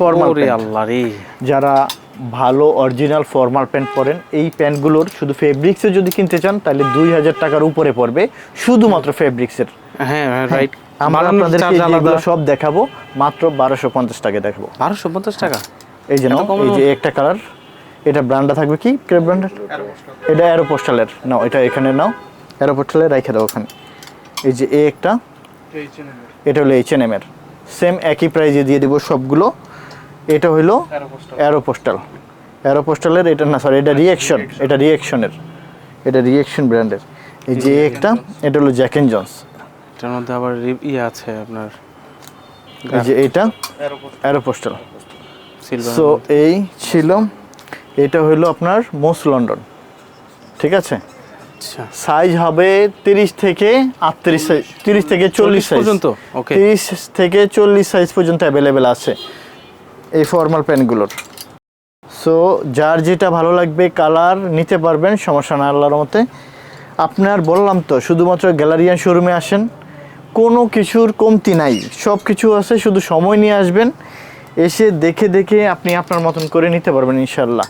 Formal আল্লাহ রে। যারা ভালো অরিজিনাল ফর্মাল প্যান্ট পরেন এই প্যান্টগুলোর শুধু ফেব্রিক্সে যদি কিনতে চান তাহলে দুই হাজার টাকার উপরে পড়বে শুধুমাত্র ফেব্রিক্সের হ্যাঁ রাইট আমরা আপনাদেরকে যেগুলো সব দেখাবো মাত্র বারোশো পঞ্চাশ টাকা দেখাবো। বারোশো পঞ্চাশ টাকা? এই যে এই যে একটা কালার এটা ব্র্যান্ডটা থাকবে কি? কে ব্র্যান্ডের এটা অ্যারো পোস্টালের নাও এটা এখানে নাও অ্যারো পোস্টালের রেখে দাও ওখানে। এই যে এ একটা এটা হলো এইচ এন এম এর। সেম একই প্রাইজে দিয়ে দিব সবগুলো। এটা হলো অ্যারো পোস্টাল অ্যারো পোস্টালের এটা না সরি এটা রিয়েকশন এটা রিয়েকশনের এটা রিয়েকশন ব্র্যান্ডের এই যে একটা এটা হলো জ্যাক এন্ড জন্স এটার মধ্যে আবার ইয়ে আছে আপনার এই যে এইটা অ্যারো পোস্টাল সিলভার সো এই ছিল এটা হলো আপনার মোস্ট লন্ডন ঠিক আছে? আচ্ছা। সাইজ হবে তিরিশ থেকে আটত্রিশ সাইজ তিরিশ থেকে চল্লিশ সাইজ পর্যন্ত? তিরিশ থেকে চল্লিশ সাইজ পর্যন্ত অ্যাভেলেবেল আছে। এই ফর্মাল প্যান্টগুলোর সো যার যেটা ভালো লাগবে কালার নিতে পারবেন, সমস্যা না আল্লাহর মতে আপনার বললাম তো, শুধুমাত্র গ্যালারিয়ান শোরুমে আসেন, কোনো কিছুর কমতি নাই। সব কিছু আছে, শুধু সময় নিয়ে আসবেন, এসে দেখে দেখে আপনি আপনার মতন করে নিতে পারবেন ইনশাল্লাহ